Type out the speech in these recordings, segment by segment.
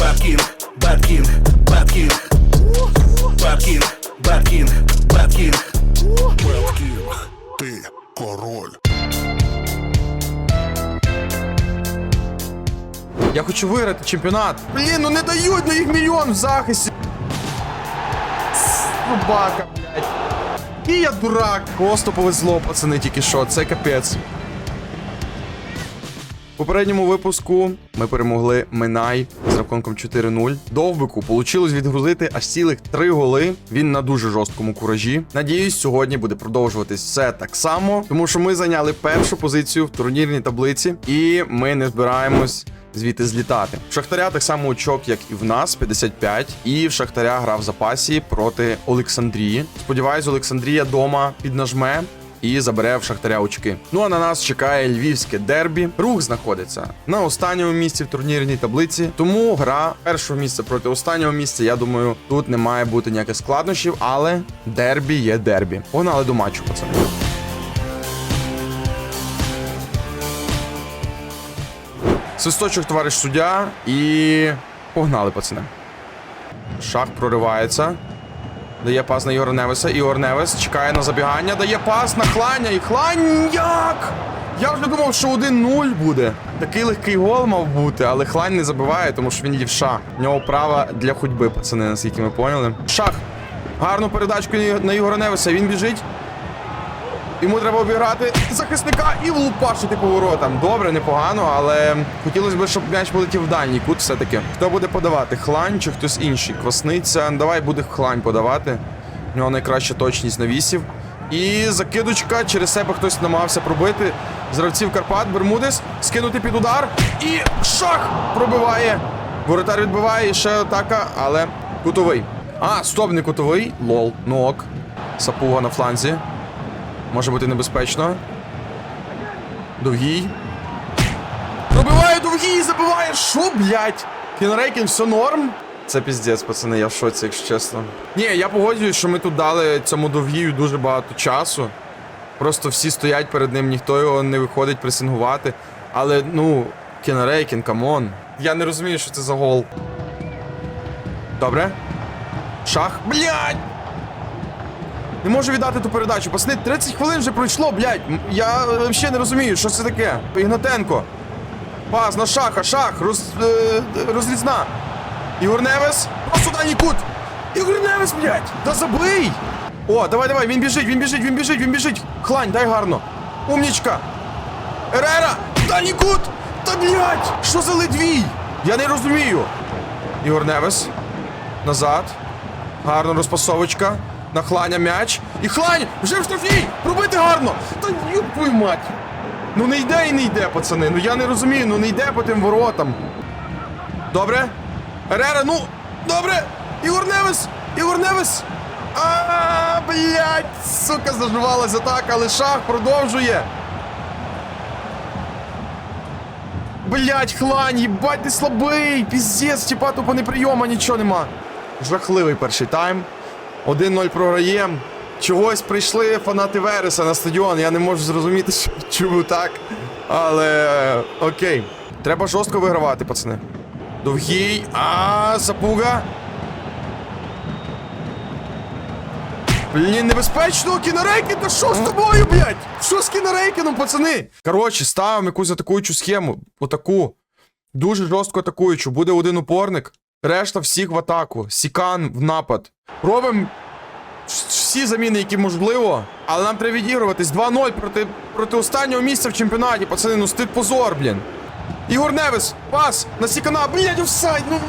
Бэткинг, Бэткинг, Бэткинг Бэткинг, Бэткинг, Бэткинг Беткінг, ти король. Я хочу виграти чемпіонат. Блін, ну не дають, ну їх мільйон в захисті. Собака, блядь. І я дурак. Просто повезло, пацани, тільки що. Це капець. Попередньому випуску ми перемогли Минай з рахунком 4-0. Довбику получилось відгрузити аж цілих 3 голи. Він на дуже жорсткому куражі. Надіюсь, сьогодні буде продовжуватись все так само, тому що ми зайняли першу позицію в турнірній таблиці, і ми не збираємось. Звідти злітати. В Шахтаря так само очок, як і в нас, 55. І в Шахтаря грав в запасі проти Олександрії. Сподіваюсь, Олександрія дома піднажме і забере в Шахтаря очки. Ну а на нас чекає львівське дербі. Рух знаходиться на останньому місці в турнірній таблиці. Тому гра першого місця проти останнього місця. Я думаю, тут не має бути ніяких складнощів, але дербі є дербі. Погнали до матчу, пацани. Свисточок, товариш суддя, і погнали, пацани. Шах проривається. Дає пас на Йорневеса. Невеса. Ігор Невес чекає на забігання, дає пас на хланя. І хлань як? Я вже думав, що 1-0 буде. Такий легкий гол мав бути, але хлань не забиває, тому що він лівша. В нього права для ходьби, пацани, наскільки ми поняли. Шах. Гарну передачку на Ігора Невеса. Він біжить. Йому треба обіграти захисника і влупашити поворотом. Добре, непогано, але хотілося б, щоб м'яч полетів в дальній кут все-таки. Хто буде подавати? Хлань чи хтось інший? Квасниця. Давай буде хлань подавати. У нього найкраща точність навісів. І закидочка через себе хтось намагався пробити. З Карпат, Бермудес, скинути під удар. І шах пробиває. Воротар відбиває, ще атака, але кутовий. А, стоп, не кутовий. Лол. Ну ок. Сапуга на фланзі. Може бути небезпечно. Довгій. Пробиває довгій, забиває. Що, блядь? Кінрейкін, все норм? Це піздець, пацани, я в шоці, якщо чесно. Ні, я погоджуюсь, що ми тут дали цьому довгію дуже багато часу. Просто всі стоять перед ним, ніхто його не виходить пресингувати. Але, ну, Кінрейкін, камон. Я не розумію, що це за гол. Добре. Шах. Блядь! Не можу віддати ту передачу. Пацани, 30 хвилин вже пройшло, блядь. Я взагалі не розумію, що це таке. Ігнатенко. Пас на шаха, шах, роз, е, розрізна. Ігор Невес. Просто дальній кут. Ігор Невес, блядь. Та забий. О, давай, давай, він біжить, він біжить, він біжить, він біжить. Хлань, дай гарно. Умнічка. Ерера, дальній кут. Та блядь, що за ледвій? Я не розумію. Ігор Невес. Назад. Гарно розпасовочка. На хланя м'яч. І хлань! Вже в штрафній! Пробити гарно! Та юб твою мать! Ну не йде і не йде, пацани. Ну я не розумію, ну не йде по тим воротам. Добре? Ерера, ну, добре! Ігор Невес! Ігор Невес! А, блядь, сука, заживалася так, але шах продовжує. Блять, хлань, їбать, ти слабий! Піздець, тіпа тупо не прийома, нічого нема. Жахливий перший тайм. 1-0 програєм. Чогось прийшли фанати Вереса на стадіон. Я не можу зрозуміти, що- чому так. Але окей. Треба жорстко вигравати, пацани. Довгий. А, сапуга. Блін, небезпечно, кінорейкін, та що з тобою, блядь? Що з кінорейкіном, пацани? Коротше, ставимо якусь атакуючу схему. Отаку. Дуже жорстко атакуючу. Буде один упорник. Решта всіх в атаку. Сікан в напад. Робимо всі заміни, які можливо. Але нам треба відігруватись 2-0 проти, проти останнього місця в чемпіонаті. Пацани, ну стид позор, блін. Ігор Невес, пас на Сікана, блядь, офсайд. Ну,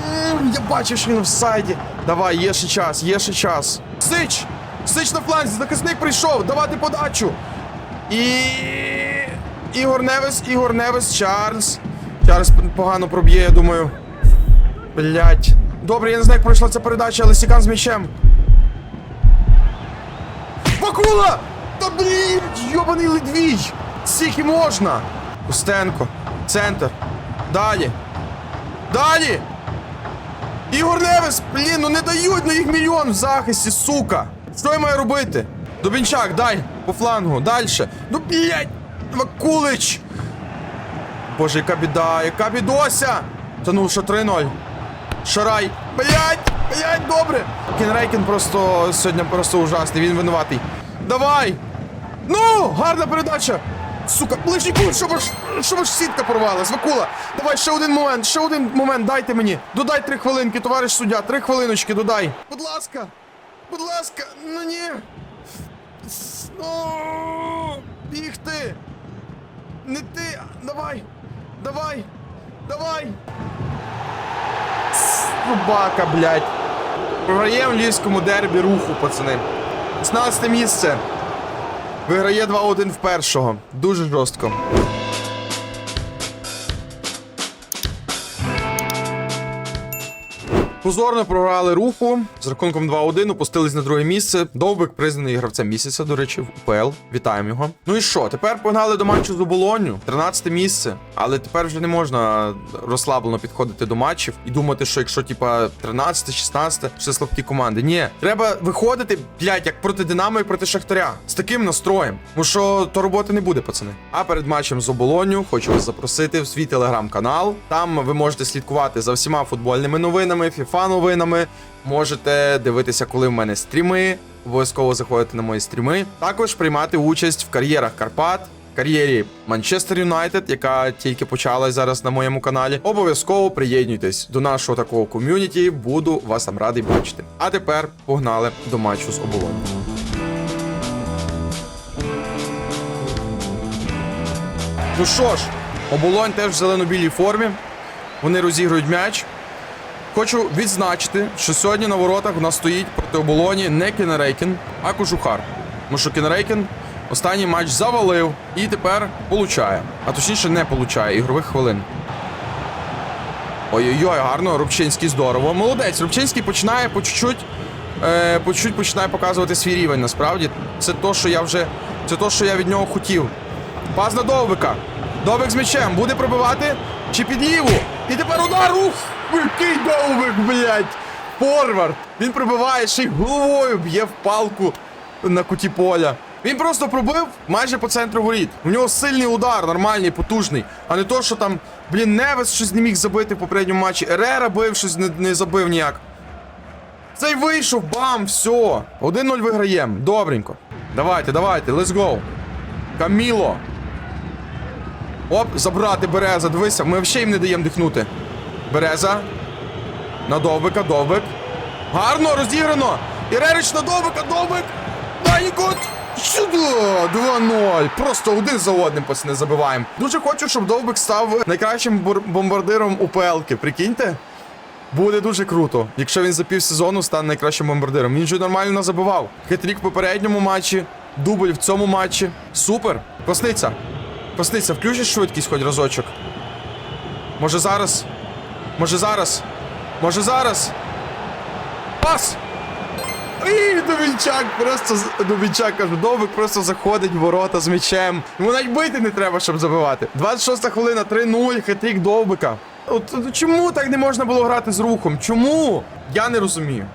я бачив, що він офсайді. Давай, є ще час, є ще час. Сич! Сич на фланзі, захисник прийшов, давати подачу. І. Ігор Невес, Ігор Невес, Чарльз. Чарльз погано проб'є, я думаю. Блять. Добре, я не знаю, як пройшла ця передача, але Сікан з м'ячем. Бакула! Та блін, йобаний ледвій! Скільки можна? Костенко. Центр. Далі. Далі! Ігор Невес! Блін, ну не дають, ну їх мільйон в захисті, сука! Що я маю робити? Дубінчак, дай по флангу, дальше. Ну, блядь! Вакулич! Боже, яка біда, яка бідося! Та ну що 3-0. Шарай. Блять! Блять, добре! Кінрейкін просто сьогодні просто ужасний, він винуватий. Давай! Ну! Гарна передача! Сука, ближній кут, щоб аж, щоб аж сітка порвалась. Вакула, давай ще один момент, ще один момент, дайте мені. Додай три хвилинки, товариш суддя, три хвилиночки додай. Будь ласка, будь ласка, ну ні. Ну, бігти. Не ти, давай, давай, давай. Собака, блядь. Програє в львівському дербі руху, пацани. 16 місце. Виграє 2-1 в першого. Дуже жорстко. Позорно програли руху з рахунком 2-1, опустились на друге місце. Довбик признаний гравцем місяця, до речі, в УПЛ. Вітаємо його. Ну і що? Тепер погнали до матчу з оболонню. 13 місце. Але тепер вже не можна розслаблено підходити до матчів і думати, що якщо типа 13, 16, що це слабкі команди. Ні, треба виходити, блядь, як проти Динамо і проти Шахтаря. З таким настроєм. Тому що то роботи не буде, пацани. А перед матчем з оболонню хочу вас запросити в свій телеграм-канал. Там ви можете слідкувати за всіма футбольними новинами, фіфа новинами. Можете дивитися, коли в мене стріми. Обов'язково заходити на мої стріми. Також приймати участь в кар'єрах Карпат. Кар'єрі Манчестер Юнайтед, яка тільки почалась зараз на моєму каналі. Обов'язково приєднуйтесь до нашого такого ком'юніті. Буду вас там радий бачити. А тепер погнали до матчу з оболонью. Ну що ж, оболонь теж в зелено-білій формі. Вони розігрують м'яч. Хочу відзначити, що сьогодні на воротах у нас стоїть проти оболоні не Кінерейкін, а Кожухар. Тому що Кінерейкін останній матч завалив і тепер получає. А точніше не получає ігрових хвилин. Ой-ой-ой, гарно, Рубчинський здорово. Молодець, Рубчинський починає по чуть-чуть, е, по чуть починає показувати свій рівень. Насправді, це то, що я вже. Це то, що я від нього хотів. Пас на Довбика. Довбик з м'ячем. Буде пробивати чи під ліву. І тепер удар. Ух! Який Довбик, блядь! Форвард! Він пробиває, ще й головою б'є в палку на куті поля. Він просто пробив майже по центру воріт. У нього сильний удар, нормальний, потужний. А не то, що там, блін, Невес щось не міг забити в попередньому матчі. Ерера бив, щось не, не забив ніяк. Цей вийшов, бам, все. 1-0 виграємо. Добренько. Давайте, давайте, let's go. Каміло. Оп, забрати Береза, дивися, ми взагалі їм не даємо дихнути. Береза. На Довбика, Довбик. Гарно, розіграно. Ірерич на Довбика, Довбик. Данікот. Сюди! 2-0. Просто один за одним пацани забиваємо. Дуже хочу, щоб Довбик став найкращим бомбардиром УПЛки. Прикиньте? Буде дуже круто, якщо він за півсезону стане найкращим бомбардиром. Він же нормально забивав. Хитрік в попередньому матчі, дубль в цьому матчі. Супер. Косниця. Косниця, включиш швидкість хоч разочок. Може зараз? Може зараз? Може зараз? Пас! І Дубінчак просто Дубінчак кажу, Довбик просто заходить в ворота з м'ячем. Йому навіть бити не треба, щоб забивати. 26 хвилина, 3-0, хитрік Довбика. От, от чому так не можна було грати з рухом? Чому? Я не розумію.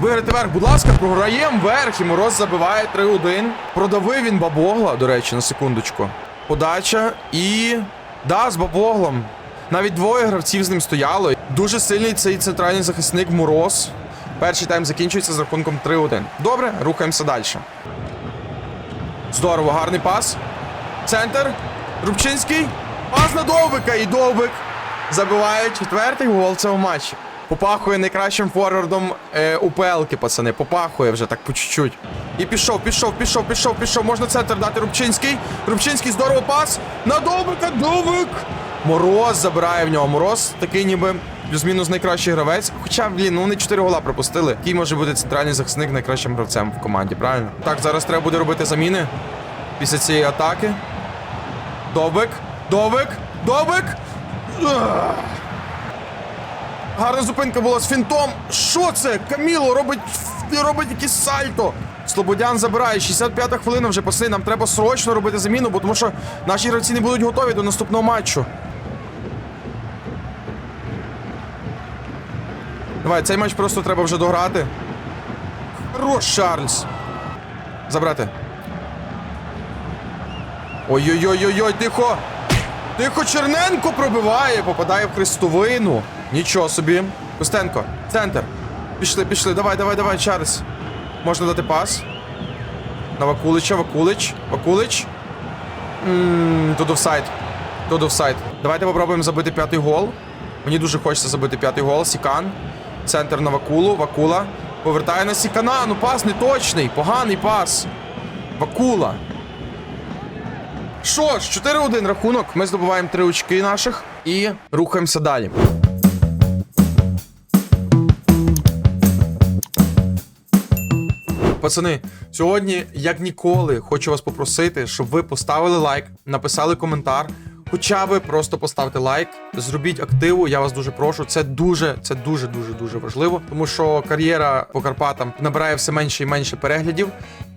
Виграти верх, будь ласка, програємо верх і Мороз забиває 3-1. Продавив він Бабогла, до речі, на секундочку. Подача і. Да, з Бабоглом. Навіть двоє гравців з ним стояло. Дуже сильний цей центральний захисник Мороз. Перший тайм закінчується з рахунком 3-1. Добре, рухаємося далі. Здорово, гарний пас. Центр. Рубчинський. Пас на Довбика і Довбик забиває четвертий гол цього матчі. Попахує найкращим форвардом е, УПЛки, пацани. Попахує вже так по чуть-чуть. І пішов, пішов, пішов, пішов, пішов. Можна центр дати Рубчинський. Рубчинський здорово пас. На Довбика, Довбик. Мороз забирає в нього. Мороз такий ніби плюс-мінус найкращий гравець. Хоча, блін, ну вони 4 гола пропустили. Який може бути центральний захисник найкращим гравцем в команді, правильно? Так, зараз треба буде робити заміни після цієї атаки. Довбик, Довбик. Ах. Гарна зупинка була з фінтом. Що це? Каміло робить робить якийсь сальто. Слободян забирає. 65-та хвилина вже паси. Нам треба срочно робити заміну, бо тому що наші гравці не будуть готові до наступного матчу. Давай, цей матч просто треба вже дограти. Хорош, Шарльз. Забрати. Ой-ой-ой-ой-ой, тихо! Тихо, Черненко пробиває, попадає в хрестовину. Нічого собі. Костенко, центр. Пішли, пішли. Давай, давай, давай, Чарльз. Можна дати пас. На Вакулича, Вакулич, Вакулич. Тут офсайд. Тут офсайд. Давайте попробуємо забити п'ятий гол. Мені дуже хочеться забити п'ятий гол. Сікан. Центр на Вакулу. Вакула. Повертає на Сікана. Ну пас не точний. Поганий пас. Вакула. Що ж, 4-1 рахунок. Ми здобуваємо три очки наших і рухаємося далі. Пацани, сьогодні, як ніколи, хочу вас попросити, щоб ви поставили лайк, написали коментар. Хоча би просто поставте лайк, зробіть активу. Я вас дуже прошу. Це дуже, це дуже, дуже, дуже важливо, тому що кар'єра по Карпатам набирає все менше і менше переглядів.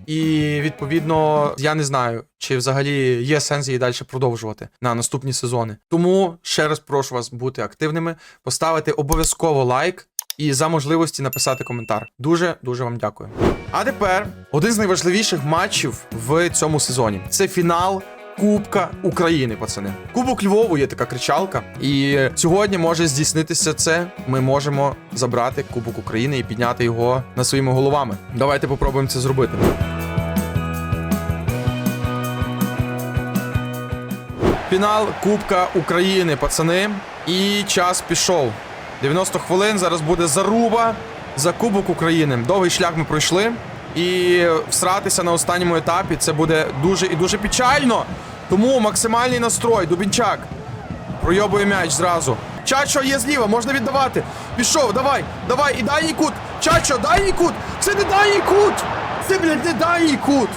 І відповідно я не знаю, чи взагалі є сенс її далі продовжувати на наступні сезони. Тому ще раз прошу вас бути активними, поставити обов'язково лайк і за можливості написати коментар. Дуже дуже вам дякую. А тепер один з найважливіших матчів в цьому сезоні це фінал. Кубка України, пацани. Кубок Львову є така кричалка. І сьогодні може здійснитися це. Ми можемо забрати Кубок України і підняти його на своїми головами. Давайте попробуємо це зробити. Фінал Кубка України, пацани. І час пішов. 90 хвилин. Зараз буде заруба за Кубок України. Довгий шлях ми пройшли. І всратися на останньому етапі це буде дуже і дуже печально. Тому максимальний настрой. Дубінчак. Пройобує м'яч зразу. Чачо є зліва, можна віддавати. Пішов, давай, давай, і дальній кут. Чачо, дальній кут. Це не дальній кут. Це, блядь, не дальній кут.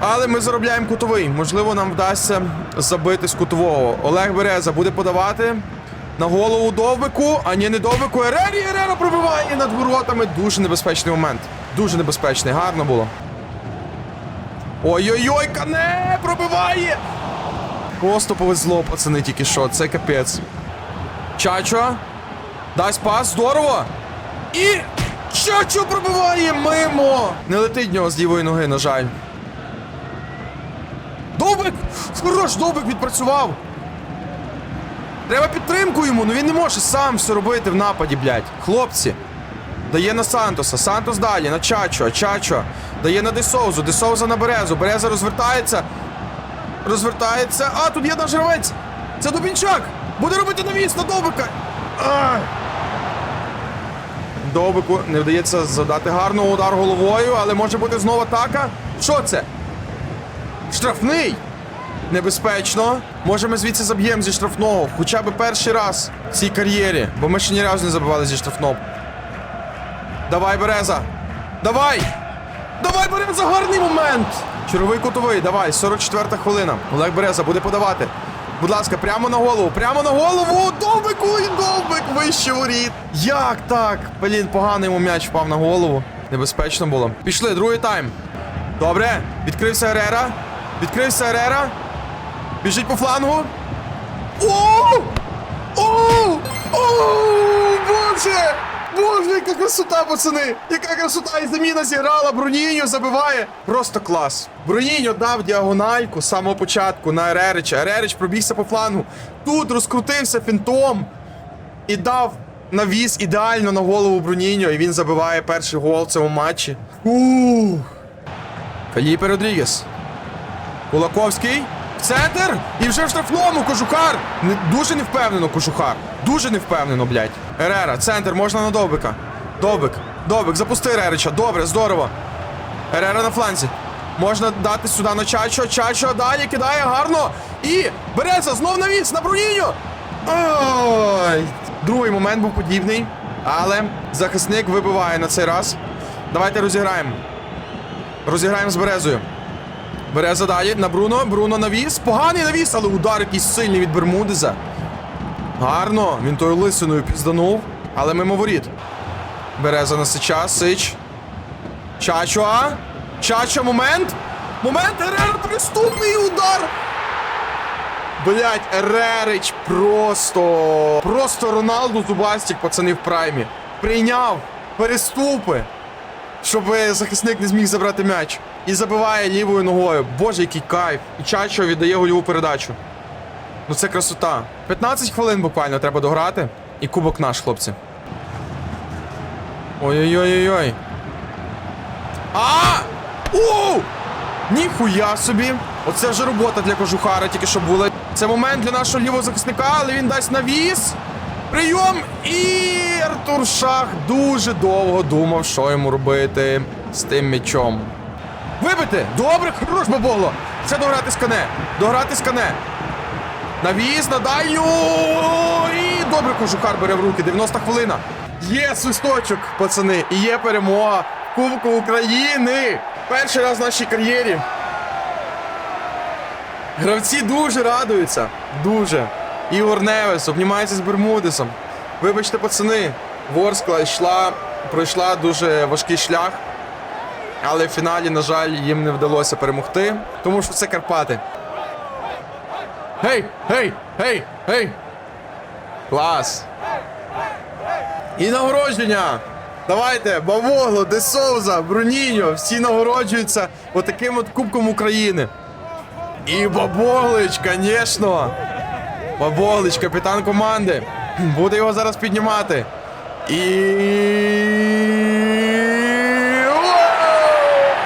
Але ми заробляємо кутовий. Можливо, нам вдасться забити з кутового. Олег Береза буде подавати на голову Довбику, а ні, не Довбику. Ерері, Ерера пробиває над воротами. Дуже небезпечний момент. Дуже небезпечний, гарно було. Ой-ой-ой, кане пробиває! Просто повезло, пацани, тільки що. Це капець. Чачо. Дасть пас, здорово. І. Чачо пробиває мимо. Не летить в нього з лівої ноги, на жаль. Довбик! Хорош, Довбик відпрацював. Треба підтримку йому, ну він не може сам все робити в нападі, блядь. Хлопці. Дає на Сантоса. Сантос далі, на Чачо, Чачо. Дає на Десоузу, Десоуза на Березу. Береза розвертається. Розвертається. А, тут є наш гравець. Це Дубінчак. Буде робити навіс на Довбика. Ай. Довбику не вдається задати гарного удар головою, але може бути знову атака. Що це? Штрафний. Небезпечно. Може ми звідси заб'ємо зі штрафного. Хоча б перший раз в цій кар'єрі. Бо ми ще ні разу не забивали зі штрафного. Давай, Береза! Давай! Давай, Береза, гарний момент! Черговий кутовий, давай, 44-та хвилина. Олег Береза буде подавати. Будь ласка, прямо на голову, прямо на голову! Довбику і довбик вище воріт! Як так? Блін, поганий йому м'яч впав на голову. Небезпечно було. Пішли, другий тайм. Добре, відкрився Ерера. Відкрився Ерера. Біжить по флангу. О! О! О! Боже! Боже, яка красота, пацани! Яка красота! І заміна зіграла, Бруніньо забиває. Просто клас. Бруніньо дав діагональку з самого початку на Ерерича. Ерерич пробігся по флангу. Тут розкрутився фінтом і дав навіс ідеально на голову Бруніньо. І він забиває перший гол в цьому матчі. Ух! Феліпе Родрігес. Кулаковський. В центр. І вже в штрафному Кожухар. Не, дуже невпевнено, Кожухар. Дуже невпевнено, блядь. Ерера, центр, можна на Довбика. Довбик. Довбик, запусти Ерерича. Добре, здорово. Ерера на фланзі. Можна дати сюди на Чачо. Чачо далі кидає гарно. І береться знов навіс на Бруніньо. Ой. Другий момент був подібний. Але захисник вибиває на цей раз. Давайте розіграємо. Розіграємо з Березою. Береза далі на Бруно. Бруно навіс. Поганий навіс, але удар якийсь сильний від Бермудеза. Гарно. Він тою лисиною пізданув. Але мимо воріт. Береза на Сича. Сич. Чачуа. Чача, момент. Момент. Ерер, приступний удар. Блять, Ерерич просто. Просто Роналду Зубастік, пацани в праймі. Прийняв переступи щоб захисник не зміг забрати м'яч. І забиває лівою ногою. Боже, який кайф. І Чачо віддає гольову передачу. Ну це красота. 15 хвилин буквально треба дограти. І кубок наш, хлопці. Ой-ой-ой-ой-ой. А! У! Ніхуя собі! Оце вже робота для кожухара тільки що була. Це момент для нашого лівого захисника, але він дасть навіс. Прийом! І Артур Шах дуже довго думав, що йому робити з тим м'ячом. Вибити! Добре, хорош бабогло! Це дограти з! Дограти з кане! Навіс на дальню! І добре кожухар бере в руки. 90 хвилина. Є свисточок, пацани, і є перемога Кубку України. Перший раз в нашій кар'єрі. Гравці дуже радуються. Дуже. Ігор Невес обнімається з Бермудесом. Вибачте, пацани, Ворскла йшла, пройшла дуже важкий шлях. Але в фіналі, на жаль, їм не вдалося перемогти, тому що це Карпати. Гей! Гей! Гей! Гей! Клас! І нагородження! Давайте, Бавогло, Де Соуза, Бруніньо, всі нагороджуються отаким от Кубком України. І Бабоглич, звісно. Бабоглич, капітан команди. Буде його зараз піднімати. І.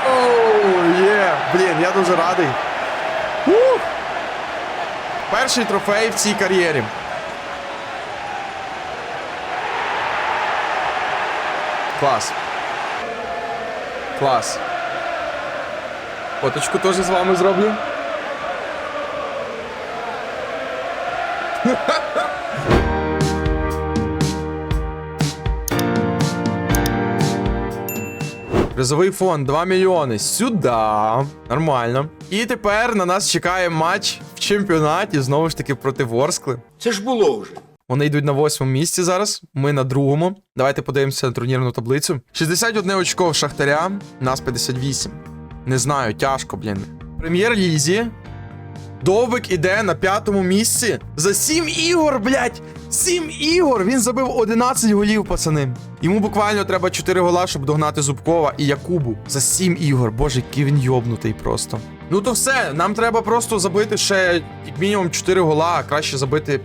Оу! Є! Блін, я дуже радий. Ух! Перший трофей в цій кар'єрі. Клас. Клас. Фоточку теж з вами зроблю. Призовий фонд 2 мільйони. Сюди. Нормально. І тепер на нас чекає матч в чемпіонаті знову ж таки проти Ворскли. Це ж було вже. Вони йдуть на восьмому місці зараз. Ми на другому. Давайте подивимося на турнірну таблицю. 61 очко в Шахтаря, нас 58. Не знаю, тяжко, блін. Прем'єр-лізі. Довбик іде на п'ятому місці. За 7 ігор, блядь! 7 ігор! Він забив 11 голів, пацани. Йому буквально треба 4 гола, щоб догнати Зубкова і Якубу. За 7 ігор. Боже, який він йобнутий просто. Ну то все, нам треба просто забити ще як мінімум 4 гола, а краще забити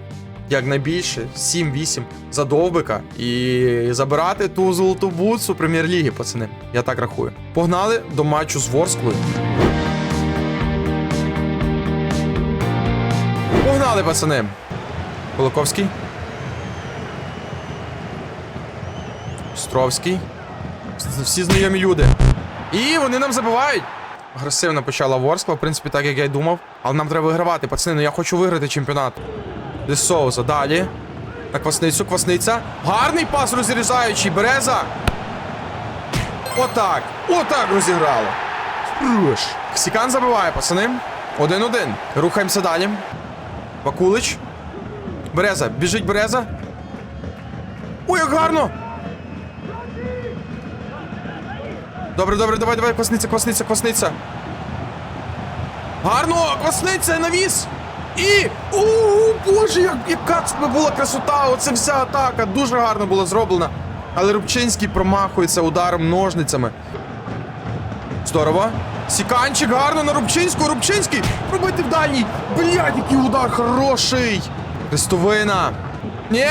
якнайбільше 7-8 за довбика і забирати ту золоту бутсу прем'єр-ліги, пацани. Я так рахую. Погнали до матчу з Ворсклою. Погнали, пацани. Кулаковський. Островський. Всі знайомі люди. І вони нам забивають. Агресивно почала Ворскла, в принципі, так як я й думав. Але нам треба вигравати, пацани. Ну я хочу виграти чемпіонат. Де Соуза, далі. На квасницю, квасниця. Гарний пас розрізаючий. Береза. Отак. Отак розіграло. Ксікан забиває, пацани. Один-один. Рухаємося далі. Вакулич. Береза. Біжить Береза. Ой, як гарно! Добре, добре, давай, давай, квасниця, квасниця, квасниця. Гарно! Квасниця, навіс! І. У, боже, як, яка це була красота! Оце вся атака. Дуже гарно була зроблена. Але Рубчинський промахується ударом ножницями. Здорово. Сіканчик гарно на Рубчинську. Рубчинський пробити в дальній. Блядь, який удар хороший. Хрестовина. Ні.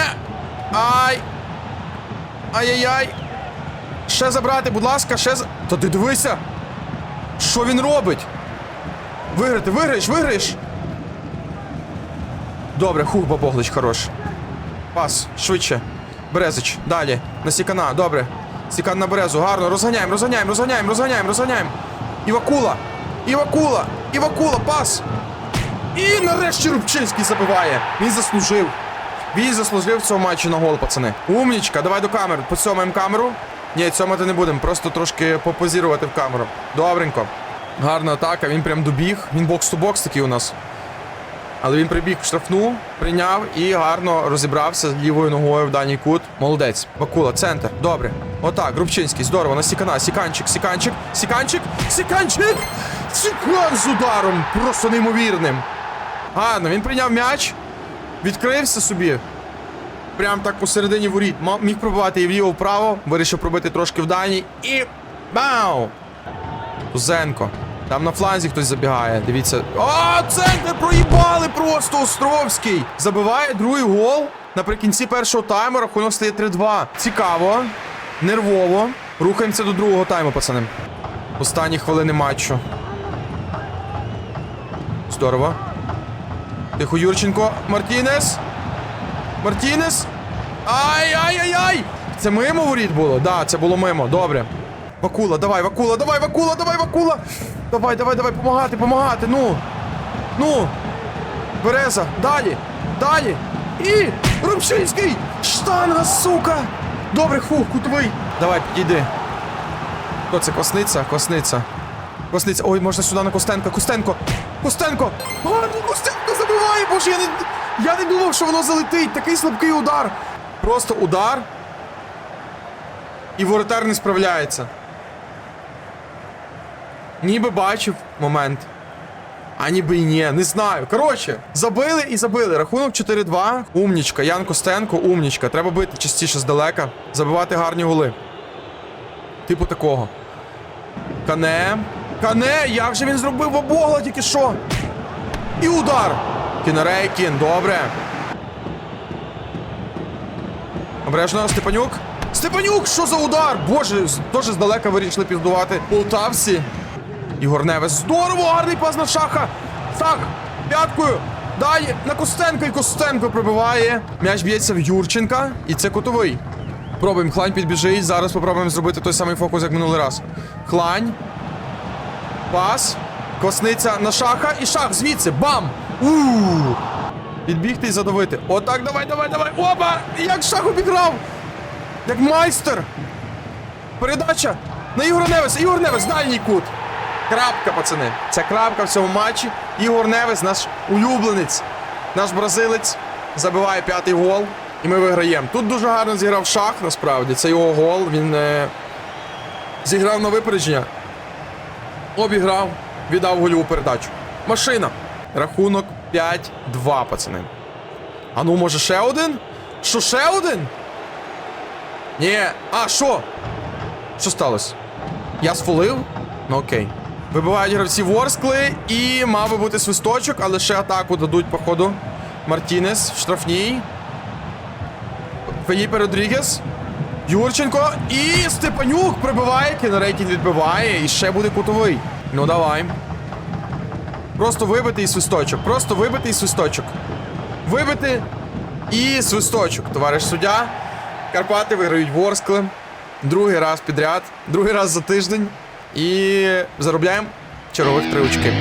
Ай. Ай-яй-яй. Ще забрати, будь ласка, ще за. Та ти дивися. Що він робить? Виграти, виграєш, виграєш. Добре, хух, бабоглич, хорош. Пас, швидше. Березич, далі. На Сікана, добре. Сікан на березу, гарно, розганяємо, розганяємо, розганяємо, розганяємо, розганяємо. Івакула! Івакула! Івакула, пас! І нарешті Рубчинський забиває. Він заслужив. Він заслужив в цьому матчі на гол, пацани. Умнічка, давай до камери. Поцьомаємо камеру. Ні, цьомати не будемо, просто трошки попозірувати в камеру. Добренько. Гарна атака, він прям добіг. Він бокс-то-бокс такий у нас. Але він прибіг в штрафну, прийняв і гарно розібрався лівою ногою в дальній кут. Молодець. Бакула, центр. Добре. Отак, Грубчинський, здорово, на Сікана. Сіканчик, Сіканчик, Сіканчик, Сіканчик! Сікан з ударом! Просто неймовірним. Гарно, він прийняв м'яч, відкрився собі. Прям так посередині воріт. Міг пробивати і вліво, вправо, вирішив пробити трошки в дальній. І. Бау! Тузенко. Там на фланзі хтось забігає. Дивіться. О, центр проїбали просто Островський. Забиває другий гол. Наприкінці першого тайму рахунок стає 3-2. Цікаво, нервово. Рухаємося до другого тайму, пацани. Останні хвилини матчу. Здорово. Тихо, Юрченко. Мартінес. Мартінес. Ай-ай-ай-ай! Це мимо воріт було? Да, це було мимо. Добре. Вакула, давай, Вакула, давай, Вакула, давай, Вакула! Давай, давай, давай, помагати, помагати, ну! Ну! Береза, далі! Далі! І! Рубчинський! Штанга, сука! Добре, фух, кутовий! Давай, підійди. Хто це? Косниця? Косниця. Косниця. Ой, можна сюди на Костенка. Костенко! Костенко! Гарно, Костенко забиває! Боже, я не, я не думав, що воно залетить. Такий слабкий удар. Просто удар. І воротар не справляється. Ніби бачив момент. А ніби й ні, не знаю. Коротше, забили і забили. Рахунок 4-2. Умнічка. Ян Костенко, умнічка. Треба бити частіше здалека. Забивати гарні голи. Типу такого. Кане. Кане! Як же він зробив обогла тільки що? І удар! Кінарейкін, добре. Обережно, Степанюк. Степанюк, що за удар? Боже, теж здалека вирішили піздувати полтавці. Ігор Невес. Здорово, гарний пас на шаха. Так, п'яткою. Далі на Костенко і Костенко пробиває. М'яч б'ється в Юрченка. І це кутовий. Пробуємо. Хлань підбіжить. Зараз спробуємо зробити той самий фокус, як минулий раз. Хлань. Пас. Косниця на шаха і шах звідси. Бам! Ууу! Підбігти і задавити. Отак, давай, давай, давай. Опа! Як шах обіграв! Як майстер! Передача на Ігора Невеса. Ігор Невес, дальній кут. Крапка, пацани. Це крапка в цьому матчі. Ігор Невес, наш улюбленець, наш бразилець, забиває п'ятий гол. І ми виграємо. Тут дуже гарно зіграв шах, насправді. Це його гол. Він е... зіграв на випередження. Обіграв, віддав гольову передачу. Машина. Рахунок 5-2, пацани. А ну, може, ще один? Що, ще один? Ні. А, що? Що сталося? Я сфолив? Ну окей. Вибивають гравці Ворскли і мав би бути свисточок, але ще атаку дадуть, походу. Мартінес в штрафній. Феліпе Родрігес. Юрченко і Степанюк прибиває, Кінорейкін відбиває, і ще буде кутовий. Ну давай. Просто вибити і свисточок. Просто вибити і свисточок. Вибити і свисточок, товариш суддя. Карпати виграють Ворскли. Другий раз підряд, другий раз за тиждень. І заробляємо чергових три очки.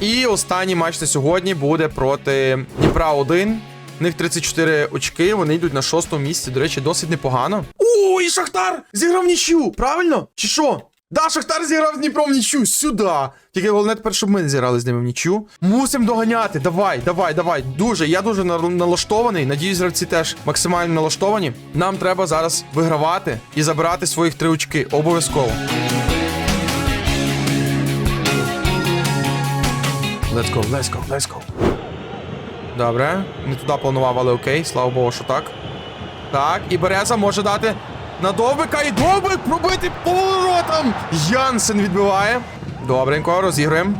І останній матч на сьогодні буде проти Дніпра 1. В них 34 очки, вони йдуть на шостому місці. До речі, досить непогано. О, і Шахтар зіграв нічю, правильно? Чи що? Да, Шахтар зіграв з Дніпром нічю, сюди. Тільки головне тепер, щоб ми не зіграли з ними в нічю. Мусимо доганяти. Давай, давай, давай. Дуже, я дуже налаштований. Надіюсь, гравці теж максимально налаштовані. Нам треба зараз вигравати і забирати своїх три очки. Обов'язково. Let's go, let's go, let's go. Добре, не туди планував, але окей, слава Богу, що так. Так, і Береза може дати на Довбика, і Довбик пробити поворотом. Янсен відбиває. Добренько, розіграємо.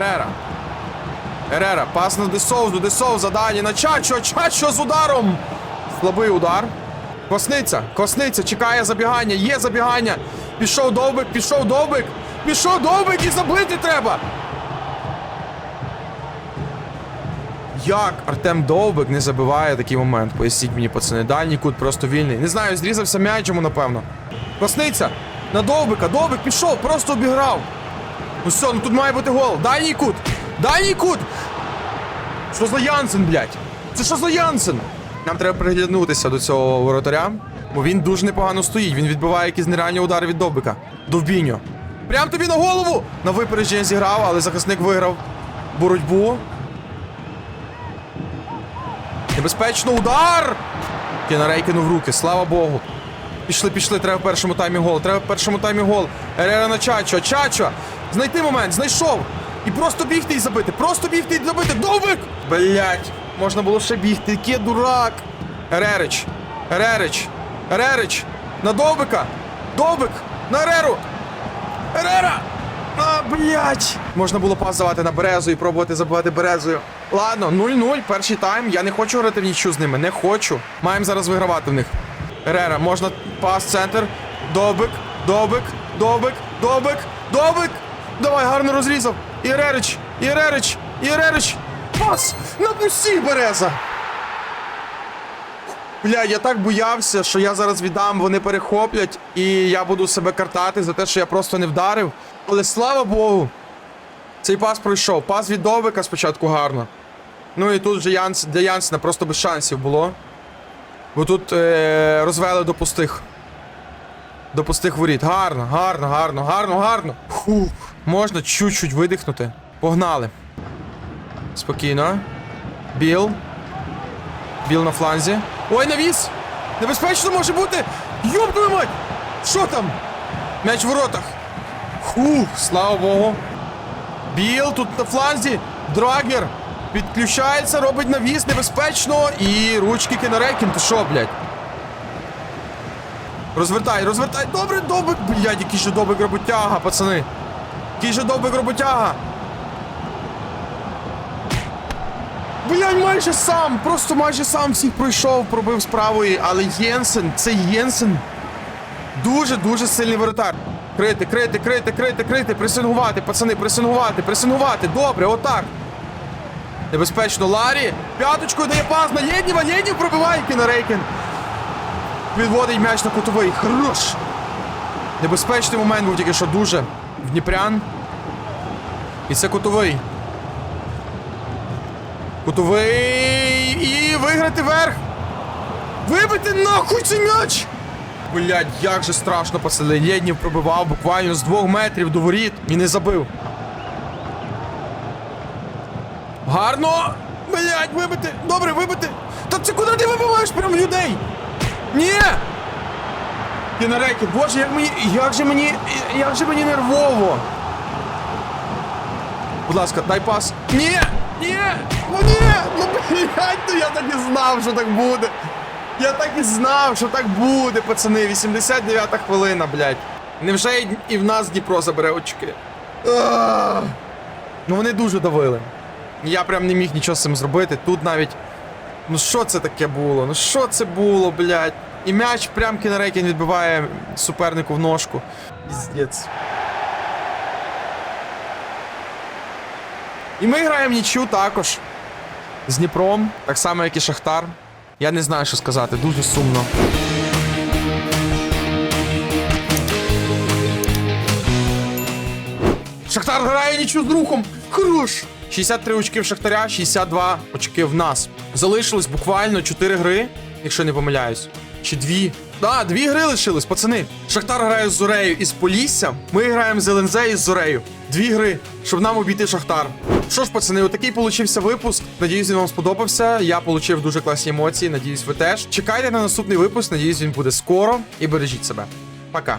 Ерера. Ерера, пас на Десовзу, Десовза далі на Чачо, Чачо з ударом. Слабий удар. Косниця, косниця, чекає забігання, є забігання. Пішов Довбик, пішов Довбик, пішов Довбик і забити треба. Як Артем Довбик не забиває такий момент? Поясніть мені, пацани. Дальній кут просто вільний. Не знаю, зрізався м'яч йому, напевно. Косниця! На Довбика! Довбик пішов, просто обіграв. Ну все, ну тут має бути гол. Дальній кут! Дальній кут! Що за Янсен, блядь? Це що за Янсен? Нам треба приглянутися до цього воротаря, бо він дуже непогано стоїть. Він відбиває якісь нереальні удари від Довбика. Довбіньо. Прям тобі на голову! На випередження зіграв, але захисник виграв боротьбу. Небезпечно удар! Кінарей кинув руки, слава Богу. Пішли, пішли, треба в першому таймі гол. Треба в першому таймі гол. Ерера на Чачо, Чачо! Знайти момент, знайшов! І просто бігти і забити, просто бігти і забити. Довбик! Блять, можна було ще бігти, який дурак. Ерерич, Ерерич, Ерерич, на Довбика! Довбик! На Ереру! Блять! Можна було пас давати на березу і пробувати забивати березою. Ладно, 0-0, перший тайм. Я не хочу грати в нічу з ними, не хочу. Маємо зараз вигравати в них. Ерера, можна пас центр. Добик, добик, добик, добик, добик. Давай, гарно розрізав. Ірерич, Ірерич, Ірерич. Пас! Напусти, береза! Бля, я так боявся, що я зараз віддам, вони перехоплять, і я буду себе картати за те, що я просто не вдарив. Але слава Богу, цей пас пройшов. Пас від Довбика спочатку гарно. Ну і тут вже Янс, для Янсена просто без шансів було. Бо тут е, розвели до пустих. До пустих воріт. Гарно, гарно, гарно, гарно, гарно. Фух. Можна чуть-чуть видихнути. Погнали. Спокійно. Біл. Біл на фланзі. Ой, навіс! Небезпечно може бути! Твою мать! Що там? М'яч в воротах. Фух, слава Богу. Біл тут на фланзі. Драгер. Підключається, робить навіс небезпечно. І ручки Кенерекін. Ти що, блядь? Розвертай, розвертай. Добре, добик. Блядь, який же добик роботяга, пацани. Який же добик роботяга. Блядь, майже сам, просто майже сам всіх пройшов, пробив з правої, але Єнсен, це Єнсен. Дуже-дуже сильний воротар. Крити, крити, крити, крити, крити, пресингувати, пацани, пресингувати, пресингувати. Добре, отак. Небезпечно Ларі. П'яточкою дає пас на Єдніва, Єднів пробиває Кінарейкін. Відводить м'яч на кутовий. Хорош. Небезпечний момент був тільки що дуже. В Дніпрян. І це кутовий. Кутовий і виграти верх. Вибити нахуй цей м'яч! Блять, як же страшно, пацани. Єднів пробивав буквально з двох метрів до воріт і не забив. Гарно! Блять, вибити! Добре, вибити! Та це куди ти вибиваєш прям людей? Ні! Кінарекін, боже, як мені. Як же мені. Як же мені нервово! Будь ласка, дай пас. Ні! Ні! Ну ні! Ну блядь, ну я так і знав, що так буде. Я так і знав, що так буде, пацани. 89-та хвилина, блядь. Невже і, в нас Дніпро забере очки? Ну вони дуже давили. Я прям не міг нічого з цим зробити. Тут навіть. Ну що це таке було? Ну що це було, блядь? І м'яч прям Кінерейкін відбиває супернику в ножку. Піздець. І ми граємо нічю також. З Дніпром, так само, як і Шахтар. Я не знаю, що сказати, дуже сумно. Шахтар грає нічу з рухом. Хорош! 63 очки в Шахтаря, 62 очки в нас. Залишилось буквально 4 гри, якщо не помиляюсь. Чи дві? Да, дві гри лишились, пацани. Шахтар грає з Зурею і з Полісся. Ми граємо з ЛНЗ і з Зурею. Дві гри, щоб нам обійти Шахтар. Що ж, пацани, отакий получився випуск. Надіюсь, він вам сподобався. Я отримав дуже класні емоції. Надіюсь, ви теж. Чекайте на наступний випуск. Надіюсь, він буде скоро. І бережіть себе. Пока.